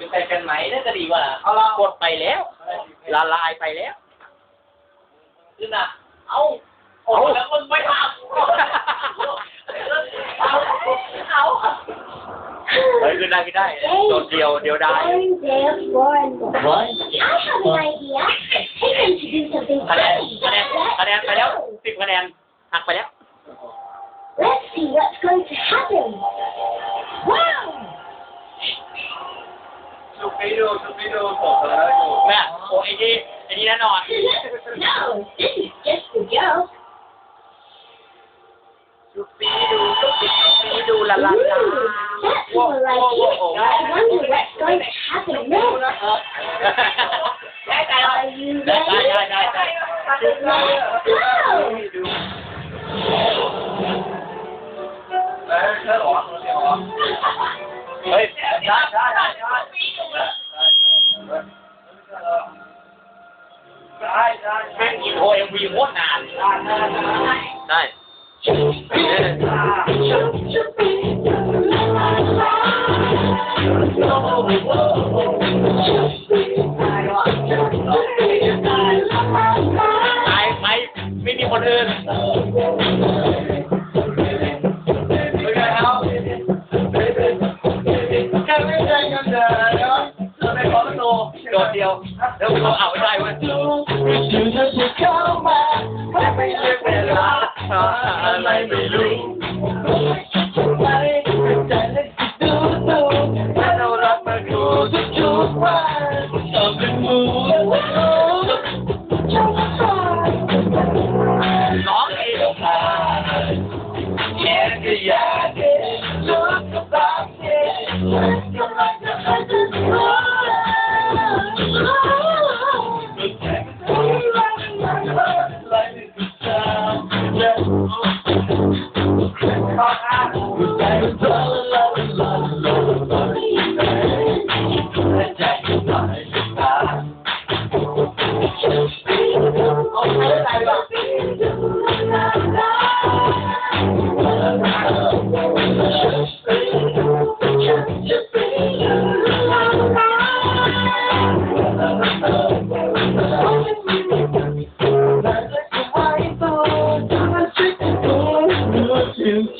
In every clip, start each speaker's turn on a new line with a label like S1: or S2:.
S1: เป็นแฟนกันไหมน่าจะดีกว่า
S2: เอาละกดไปแล้ว ละลายไปแล้ว
S1: ขึ้นอะเอาโอ้แล้วมึงไม่ทำเอาเอา
S2: เฮ้ยขึ้นได้ขึ้นได้โดดเดียวเดียวได้
S3: Boring day of boring.
S2: What?
S3: I have an idea.
S2: it, and you don't know it.
S3: no, this is just the joke. La,
S2: la, la.
S3: That's whoa, more like whoa, whoa, whoa. I wonder what's going to happen next. Are you ready? Let's go!
S2: วีโคตรนานได้ตายไปไม่มีคนอื่น
S1: เป็นไงครับแค่ไม่ได้เงินเดือนเนาะเราไม่ขอตัว
S2: โดดเดียวแล้วเขาเอาไม่ได้เว้ยา
S1: อะไรไม่รู้ไปใจเล็กดูดูถ้าเรารักมันกูทุกทุกวัน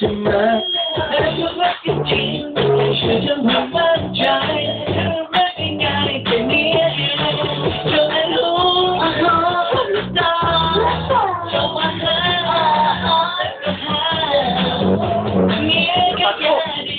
S1: to my